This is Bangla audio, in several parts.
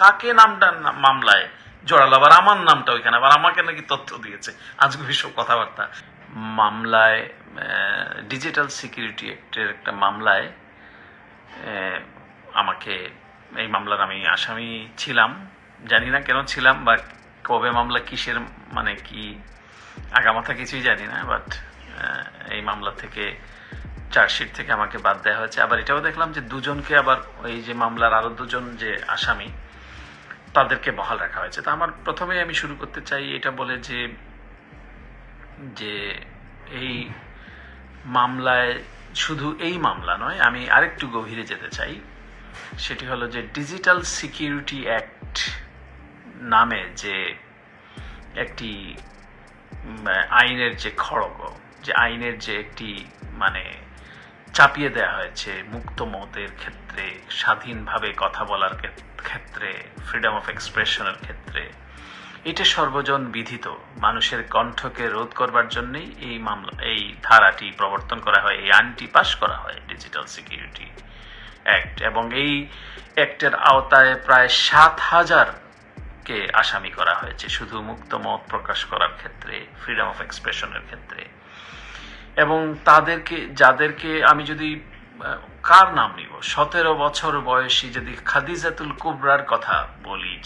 কাকে নামটা মামলায় জড়ালো? আবার আমার নামটা ওইখানে, আবার আমাকে নাকি তথ্য দিয়েছে। আজকে বিশ্বব কথাবার্তা। মামলায় ডিজিটাল সিকিউরিটি অ্যাক্টের একটা মামলায় আমাকে এই মামলার আমি আসামি ছিলাম। জানি না কেন ছিলাম বা কবে মামলা, কিসের মানে কি আগামাথা কিছুই জানি না বাট এই মামলা থেকে, চার্জশিট থেকে আমাকে বাদ দেওয়া হয়েছে। আবার এটাও দেখলাম যে দুজনকে আবার ওই যে মামলার আরও দুজন যে আসামি তাদেরকে বহাল রাখা হয়েছে। তা আমার প্রথমে আমি শুরু করতে চাই এটা বলে যে যে এই মামলায় শুধু এই মামলা নয়, আমি আরেকটু গভীরে যেতে চাই। সেটি হলো যে ডিজিটাল সিকিউরিটি অ্যাক্ট নামে যে একটি আইনের যে খড়গ, যে আইনের যে একটি মানে চাপিয়ে দেওয়া হয়েছে মুক্ত মতের ক্ষেত্রে, স্বাধীনভাবে কথা বলার ক্ষেত্রে ফ্রিডম অফ এক্সপ্রেশনের ক্ষেত্রে। এটা সর্বজন বিধিত। মানুষের কণ্ঠকে রোধ করবার জন্যই এই মামলা, এই ধারাটি প্রবর্তন করা হয়, এই আইনটি পাশ করা হয় ডিজিটাল সিকিউরিটি অ্যাক্ট এবং এই অ্যাক্টের আওতায় প্রায় সাত হাজার কে আসামি করা হয়েছে, শুধু মুক্ত মত প্রকাশ করার ক্ষেত্রে ফ্রিডম অফ এক্সপ্রেশনের ক্ষেত্রে। এবং তাদেরকে যাদেরকে আমি যদি কার নাম নিব? সতেরো বছর বয়সী যদি খাদিজাতুল কুবরার কথা বলি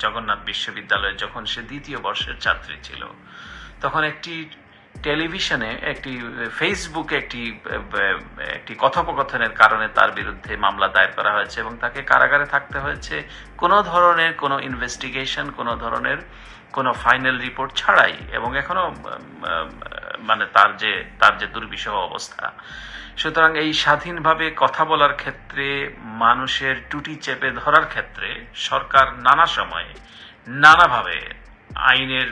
জগন্নাথ বিশ্ববিদ্যালয়ে যখন সে দ্বিতীয় বর্ষের ছাত্রী ছিল তখন একটি টেলিভিশনে একটি ফেসবুকে একটি একটি কথোপকথনের কারণে তার বিরুদ্ধে মামলা দায়ের করা হয়েছে এবং তাকে কারাগারে থাকতে হয়েছে। কোনো ধরনের কোনো ইনভেস্টিগেশন কোনো ধরনের কোনো ফাইনাল রিপোর্ট ছাড়াই এবং এখনও উম, উম, মানে তার যে তার যে দুর্বিষহ অবস্থা। সুতরাং এই স্বাধীনভাবে কথা বলার ক্ষেত্রে, মানুষের টুটি চেপে ধরার ক্ষেত্রে সরকার নানা সময়ে নানাভাবে আইনের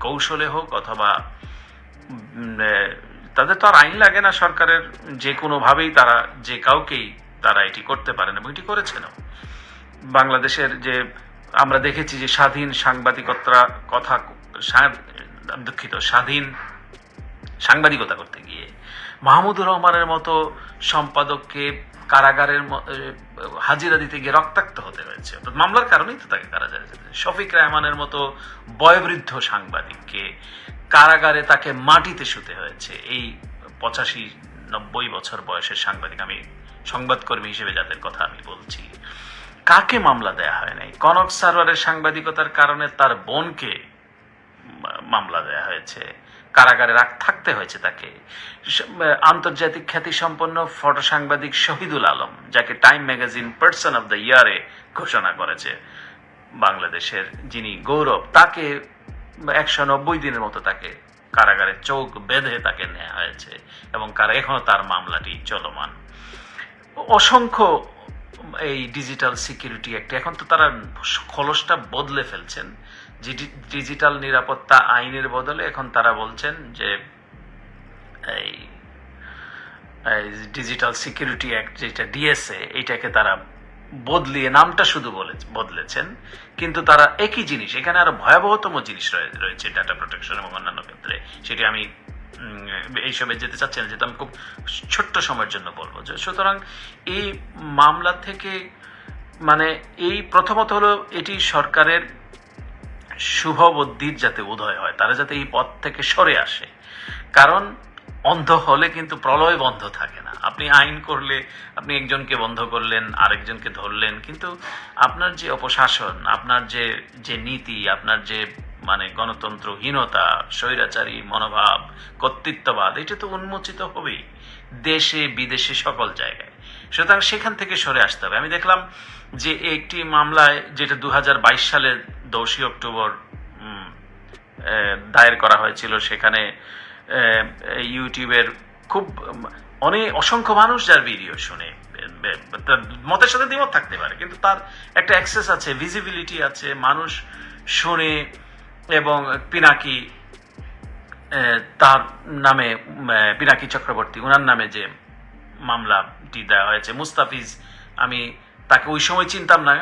কৌশলে হোক অথবা তাদের তো আর আইন লাগে না সরকারের, যে কোনোভাবেই তারা, যে কাউকেই তারা এটি করতে পারেন এবং এটি করেছেনও। বাংলাদেশের যে, আমরা দেখেছি যে স্বাধীন সাংবাদিকতা কথা দুঃখিত, স্বাধীন সাংবাদিকতা করতে গিয়ে। মাহমুদুর রহমানের মতো সম্পাদককে কারাগারের হাজিরা দিতে গিয়ে রক্তাক্ত হতে হয়েছে। মামলার কারণেই তো তাকে কারাগারে যেতে শফিক রহমানের মতো বয়োবৃদ্ধ সাংবাদিককে কারাগারে তাকে মাটিতে শুতে হয়েছে। এই পঁচাশি নব্বই বছর বয়সের সাংবাদিক আমি সংবাদকর্মী হিসেবে যাদের কথা আমি বলছি, কাকে মামলা দেয়া হয় নাই? কনক সারোয়ারের সাংবাদিকতার কারণে তার বোনকে মামলা দেয়া হয়েছে। কারাগারে থাকতে হয়েছে তাকে। আন্তর্জাতিক খ্যাতি সম্পন্ন ফটো সাংবাদিক শহীদুল আলম, যাকে Time magazine person of the ইয়ারে ঘোষণা করেছে। বাংলাদেশের যিনি গৌরব, তাকে একশো নব্বই দিনের মতো তাকে কারাগারে চোখ বেঁধে তাকে নেওয়া হয়েছে এবং কারা, এখনও তার মামলাটি চলমান। অসংখ্য এই ডিজিটাল সিকিউরিটি অ্যাক্ট, এখন তো তারা খলসটা বদলে ফেলছেন। ডিজিটাল নিরাপত্তা আইনের বদলে এখন তারা বলছেন যে এই ডিজিটাল সিকিউরিটি অ্যাক্ট যেটা ডিএসএ এটাকে তারা বদলিয়ে নামটা শুধু বলে বদলেছেন কিন্তু তারা একই জিনিস এখানে আরও ভয়াবহতম জিনিস রয়েছে ডাটা প্রোটেকশন এবং অন্যান্য ক্ষেত্রে সেটি আমি এইসবে যেতে চাচ্ছি না যেটা আমি খুব ছোট্ট সময়ের জন্য বলব যে সুতরাং এই মামলা থেকে মানে এই প্রথমত হলো এটি সরকারের শুভ বুদ্ধির যাতে উদয় হয়, তারা যাতে এই পথ থেকে সরে আসে। কারণ অন্ধ হলে কিন্তু প্রলয় বন্ধ থাকে না। আপনি আইন করলে, আপনি একজনকে বন্ধ করলেন, আরেকজনকে ধরলেন, কিন্তু আপনার যে অপশাসন, আপনার যে যে নীতি, আপনার যে মানে গণতন্ত্রহীনতা, স্বৈরাচারী মনোভাব, কর্তৃত্ববাদ, এটা তো উন্মোচিত হবেই। দেশে, বিদেশে, সকল জায়গায়। সুতরাং সেখান থেকে সরে আসতে হবে। আমি দেখলাম যে একটি মামলায়, যেটা দু হাজার বাইশ সালের দোষী অক্টোবর দায়ের করা হয়েছিল সেখানে ইউটিউবের খুব অনেক অসংখ্য মানুষ যার ভিডিও শুনে মতের সাথে দ্বিমত থাকতে পারে, কিন্তু তার একটা অ্যাক্সেস আছে ভিজিবিলিটি আছে, মানুষ শুনে এবং পিনাকি তার নামে পিনাকি চক্রবর্তী ওনার নামে যে মামলাটি দেওয়া হয়েছে, মুস্তাফিজ, আমি তাকে ওই সময় চিনতাম না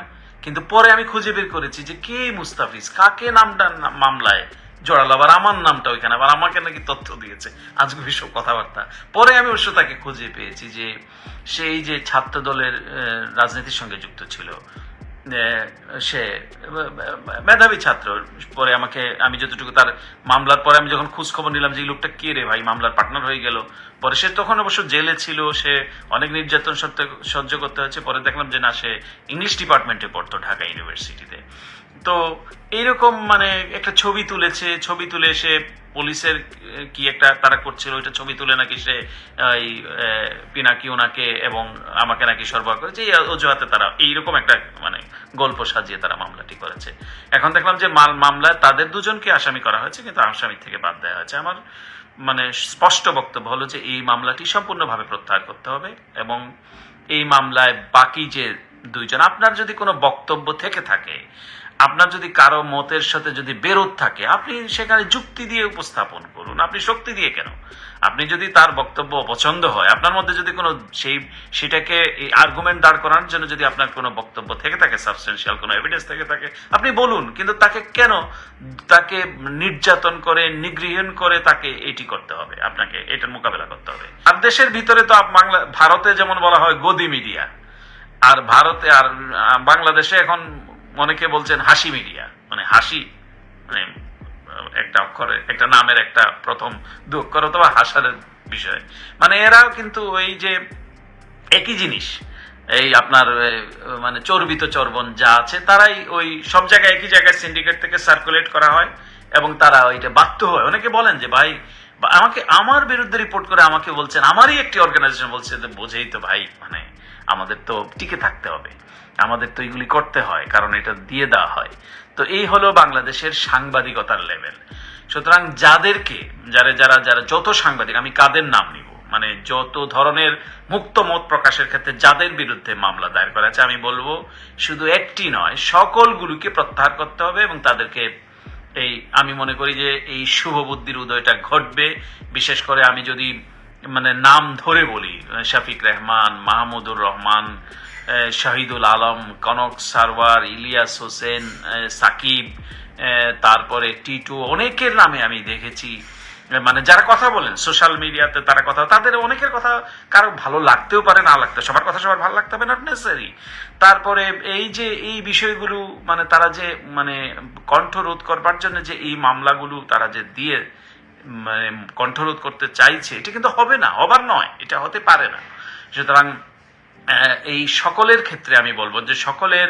কিন্তু পরে আমি খুঁজে বের করেছি যে কে মুস্তাফিজ? কাকে নামটা মামলায় জড়ালো? আবার আমার নামটা ওইখানে, আবার আমাকে নাকি তথ্য দিয়েছে। আজকে বিশ্বব কথাবার্তা। পরে আমি অবশ্য তাকে খুঁজে পেয়েছি যে সেই যে ছাত্র দলের রাজনীতির সঙ্গে যুক্ত ছিল। সে মেধাবী ছাত্র। পরে আমাকে, আমি যতটুকু তার মামলার পরে আমি যখন খোঁজ খবর নিলাম যে, এই লোকটা কে রে ভাই? মামলার পার্টনার হয়ে গেল। পরে সে তখন অবশ্য জেলে ছিল, সে অনেক নির্যাতন সহ্য করতে হয়েছে পরে দেখলাম যে, না, সে ইংলিশ ডিপার্টমেন্টে পড়তো ঢাকা ইউনিভার্সিটিতে তো। এইরকম মানে একটা ছবি তুলেছে, ছবি তুলে সে পুলিশের কি একটা তারা করছিল, ওইটা ছবি তুলে নাকি সে এই পিনাকি ওনাকে এবং আমাকে নাকি সরবরাহ করেছে, এই অজুহাতে তারা, এইরকম একটা মানে গল্প সাজিয়ে তারা মামলাটি করেছে। এখন দেখলাম যে মাল মামলায় তাদের দুজনকে আসামি করা হয়েছে, কিন্তু আসামি থেকে বাদ দেওয়া হয়েছে। আমার মানে স্পষ্ট বক্তব্য হলো যে এই মামলাটি সম্পূর্ণভাবে প্রত্যাহার করতে হবে এবং এই মামলায় বাকি যে দুইজন, আপনার যদি কোনো বক্তব্য থেকে থাকে আপনার যদি কারও মতের সাথে যদি বেরোধ থাকে, আপনি সেখানে যুক্তি দিয়ে উপস্থাপন করুন। আপনি শক্তি দিয়ে কেন? আপনি যদি তার বক্তব্য পছন্দ হয়, আপনার মধ্যে যদি কোনো সেই, সেটাকে আর্গুমেন্ট দাঁড় করানোর জন্য যদি আপনার কোনো বক্তব্য থেকে থাকে সাবস্টেন্সিয়াল কোনো এভিডেন্স থেকে থাকে, আপনি বলুন, কিন্তু তাকে কেন, তাকে নির্যাতন করে নিগৃহীন করে তাকে এটি করতে হবে? আপনাকে এটার মোকাবেলা করতে হবে। আর দেশের ভিতরে তো বাংলা, ভারতে যেমন বলা হয়, গদি মিডিয়া। আর ভারতে আর, বাংলাদেশে এখন অনেকে বলছেন হাসি মিডিয়া মানে হাসি মানে একটা অক্ষরে, একটা নামের একটা প্রথম দু অক্ষর অথবা হাসার বিষয়। মানে এরাও কিন্তু ওই যে একই জিনিস, এই আপনার মানে চর্বিত চর্বণ যা আছে, তারাই ওই সব জায়গায়, একই জায়গায় সিন্ডিকেট থেকে সার্কুলেট করা হয় এবং তারা ওইটা বাধ্য হয়। অনেকে বলেন যে, ভাই আমাকে, আমার বিরুদ্ধে রিপোর্ট করে আমাকে বলছেন, আমারই একটি অর্গানাইজেশন বলছে বোঝেই তো ভাই মানে আমাদের তো টিকে থাকতে হবে। আমাদের তো এগুলি করতে হয়, কারণ এটা দিয়ে দেওয়া হয়। তো এই হলো বাংলাদেশের সাংবাদিকতার লেভেল সুতরাং যাদেরকে, যারা যারা যারা যত সাংবাদিক, আমি কাদের নাম নিব? মানে যত ধরনের মুক্ত মত প্রকাশের ক্ষেত্রে যাদের বিরুদ্ধে মামলা দায়ের করা আছে, আমি বলব শুধু একটি নয়, সকলগুলোকে প্রত্যাহার করতে হবে এবং তাদেরকে এই, আমি মনে করি যে এই শুভ বুদ্ধির উদয়টা ঘটবে। বিশেষ করে আমি যদি মানে নাম ধরে বলি, শফিক রহমান, মাহমুদুর রহমান শাহিদুল আলম, কনক সারওয়ার, ইলিয়াস হোসেন সাকিব তারপরে টিটু, অনেকের নামে আমি দেখেছি। মানে যারা কথা বলেন, সোশ্যাল মিডিয়াতে তারা কথা, তাদের অনেকের কথা কারও ভালো লাগতেও পারে, না লাগতে, সবার কথা সবার ভালো লাগতে হবে নট নেসেসারি তারপরে এই যে এই বিষয়গুলো মানে তারা যে মানে কণ্ঠরোধ করবার জন্য যে এই মামলাগুলো তারা যে দিয়ে মানে কণ্ঠরোধ করতে চাইছে, এটা কিন্তু হবে না, হবার নয়, এটা হতে পারে না। সুতরাং এই সকলের ক্ষেত্রে আমি বলব যে সকলের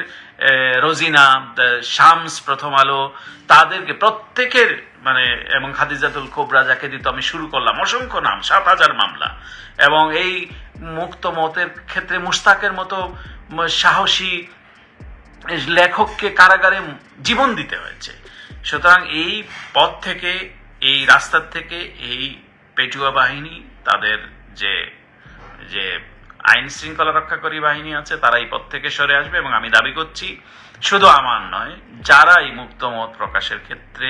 রোজিনা শামস, প্রথম আলো, তাদেরকে প্রত্যেকের মানে এবং খাদিজাতুল কোবরা যাকে দিত, আমি শুরু করলাম, অসংখ্য নাম, সাত হাজার মামলা। এবং এই মুক্ত মতের ক্ষেত্রে মুস্তাকের মতো সাহসী লেখককে কারাগারে জীবন দিতে হয়েছে। সুতরাং এই পথ থেকে এই রাস্তার থেকে এই পেটুয়া বাহিনী, তাদের যে যে আইন শৃঙ্খলা রক্ষাকারী বাহিনী আছে, তারা এই পথ থেকে সরে আসবে এবং আমি দাবি করছি শুধু আমার নয় যারা এই মুক্ত মত প্রকাশের ক্ষেত্রে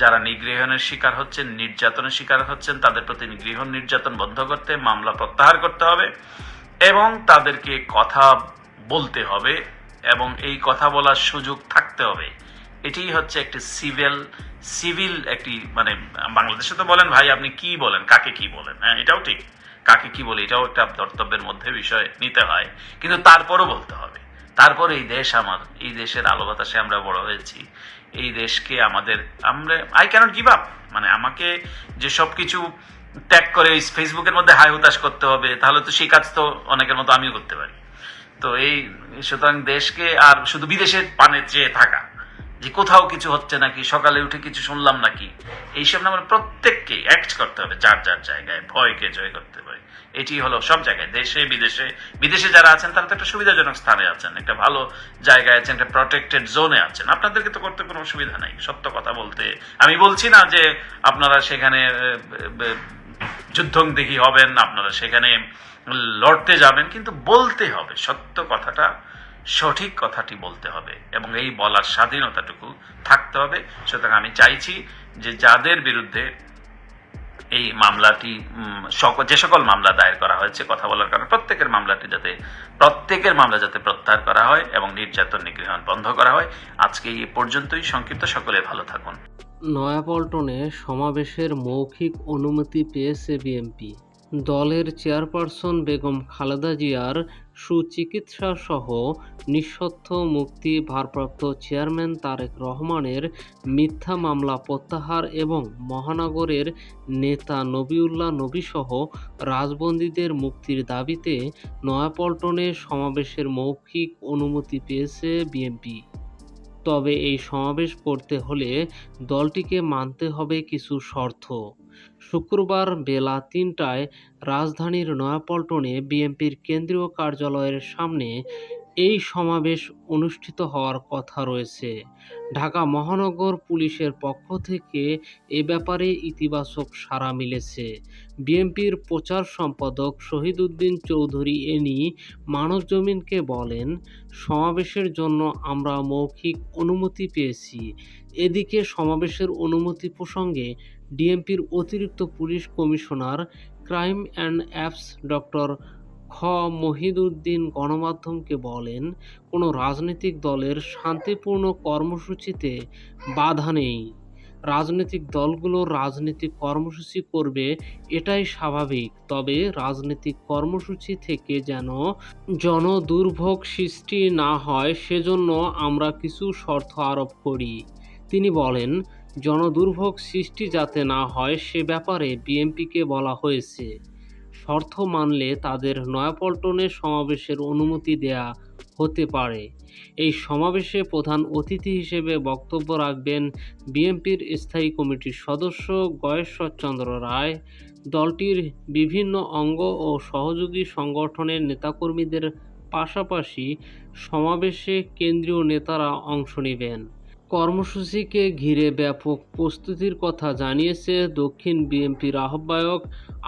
যারা নিগৃহণের শিকার হচ্ছেন, নির্যাতনের শিকার হচ্ছেন, তাদের প্রতি নিগৃহণ নির্যাতন বন্ধ করতে, মামলা প্রত্যাহার করতে হবে এবং তাদেরকে কথা বলতে হবে এবং এই কথা বলার সুযোগ থাকতে হবে। এটি হচ্ছে একটি সিভিল সিভিল একটি মানে বাংলাদেশে তো বলেন ভাই, আপনি কি বলেন, কাকে কি বলেন হ্যাঁ এটাও ঠিক। কাকে কি বলে, এটাও একটা কর্তব্যের মধ্যে বিষয়, নিতে হয়। কিন্তু তারপরও বলতে হবে। তারপর এই দেশ আমার, এই দেশের আলো বাতাসে আমরা বড় হয়েছি। এই দেশকে আমাদের, আমরা আই ক্যানট গিভ আপ মানে আমাকে যে সব কিছু ত্যাগ করে ফেসবুকের মধ্যে হাই হতাশ করতে হবে, তাহলে তো সেই কাজ তো অনেকের মতো আমিও করতে পারি। তো এই, সুতরাং দেশকে আর শুধু বিদেশের পানে চেয়ে থাকা যে কোথাও কিছু হচ্ছে নাকি, সকালে উঠে কিছু শুনলাম নাকি, এইসব না আমরা প্রত্যেককে অ্যাক্ট করতে হবে, যার যার জায়গায়, ভয়কে জয় করতে হবে। এটি হলো সব জায়গায়, দেশে, বিদেশে বিদেশে যারা আছেন, তারা তো একটা সুবিধাজনক স্থানে আছেন, একটা ভালো জায়গায় আছেন, একটা প্রটেক্টেড জোনে আছেন। আপনাদেরকে তো করতে কোনো অসুবিধা নাই, সত্য কথা বলতে। আমি বলছি না যে আপনারা সেখানে যুদ্ধংদেহী হবেন, আপনারা সেখানে লড়তে যাবেন, কিন্তু বলতে হবে সত্য কথাটা সঠিক কথাটি বলতে হবে এবং এই বলার স্বাধীনতাটুকু থাকতে হবে। সুতরাং আমি চাইছি যে যাদের বিরুদ্ধে এই মামলাটি যে সকল মামলা দায়ের করা হয়েছে কথা বলার কারণে প্রত্যেকের মামলাটি যাতে, প্রত্যেকের মামলা যাতে প্রত্যাহার করা হয় এবং নির্যাতন নিগৃহণ বন্ধ করা হয়। আজকে এই পর্যন্তই। সংক্ষিপ্ত সকলে ভালো থাকুন। নয়াপল্টনে সমাবেশের মৌখিক অনুমতি পেয়েছে বিএনপি। দলের চেয়ারপারসন বেগম খালেদা জিয়ার সুচিকিৎসা সহ নিঃশর্ত মুক্তি ভারপ্রাপ্ত চেয়ারম্যান তারেক রহমানের মিথ্যা মামলা প্রত্যাহার এবং মহানগরের নেতা নবিউল্লাহ নবীসহ রাজবন্দীদের মুক্তির দাবিতে নয়াপল্টনে সমাবেশের মৌখিক অনুমতি পেয়েছে বিএনপি। তবে এই সমাবেশ করতে হলে দলটিকে মানতে হবে কিছু শর্ত। শুক্রবার বেলা তিনটায় রাজধানীর নয়াপল্টনে বিএনপির কেন্দ্রীয় কার্যালয়ের সামনে এই সমাবেশ অনুষ্ঠিত হওয়ার কথা রয়েছে। ঢাকা মহানগর পুলিশের পক্ষ থেকে এ ব্যাপারে ইতিবাচক সাড়া মিলেছে। বিএনপির প্রচার সম্পাদক শহীদ উদ্দিন চৌধুরী এনি মানবজমিনকে বলেন, সমাবেশের জন্য আমরা মৌখিক অনুমতি পেয়েছি। এদিকে সমাবেশের অনুমতি প্রসঙ্গে ডিএমপির অতিরিক্ত police commissioner, crime and ops doctor খ. মহিদুদ্দিন গণমাধ্যমকে বলেন, কোনো রাজনৈতিক দলের শান্তিপূর্ণ কর্মসূচিতে বাধা নেই। রাজনৈতিক দলগুলো রাজনৈতিক কর্মসূচি করবে, এটাই স্বাভাবিক। তবে রাজনৈতিক কর্মসূচি থেকে যেন জনদুর্ভোগ সৃষ্টি না হয়, সেজন্য আমরা কিছু শর্ত আরোপ করি। তিনি বলেন, জনদুর্ভোগ সৃষ্টি যাতে না হয়, সে ব্যাপারে বিএনপিকে বলা হয়েছে। শর্ত মানলে তাদের নয়াপল্টনে সমাবেশের অনুমতি দেয়া হতে পারে। এই সমাবেশে প্রধান অতিথি হিসেবে বক্তব্য রাখবেন বিএনপির স্থায়ী কমিটির সদস্য গয়েশ্বরচন্দ্র রায়। দলটির বিভিন্ন অঙ্গ ও সহযোগী সংগঠনের নেতাকর্মীদের পাশাপাশি সমাবেশে কেন্দ্রীয় নেতারা অংশ নেবেন। কর্মসূচিকে ঘিরে ব্যাপক প্রস্তুতির কথা জানিয়েছে দক্ষিণ বিএনপির আহ্বায়ক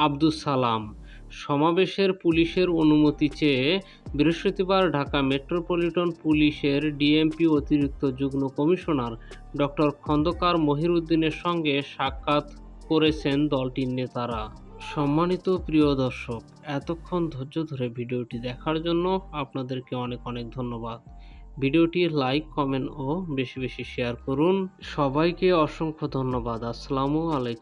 আব্দুস সালাম। সমাবেশের পুলিশের অনুমতি চেয়ে বৃহস্পতিবার ঢাকা মেট্রোপলিটন পুলিশের ডিএমপি অতিরিক্ত যুগ্ম কমিশনার ডক্টর খন্দকার মহিরুদ্দিনের সঙ্গে সাক্ষাৎ করেছেন দলটির নেতারা। সম্মানিত প্রিয় দর্শক, এতক্ষণ ধৈর্য ধরে ভিডিওটি দেখার জন্য আপনাদেরকে অনেক অনেক ধন্যবাদ। ভিডিওটি লাইক, কমেন্ট ও বেশি বেশি শেয়ার করুন। সবাইকে অসংখ্য ধন্যবাদ। আসসালামু আলাইকুম।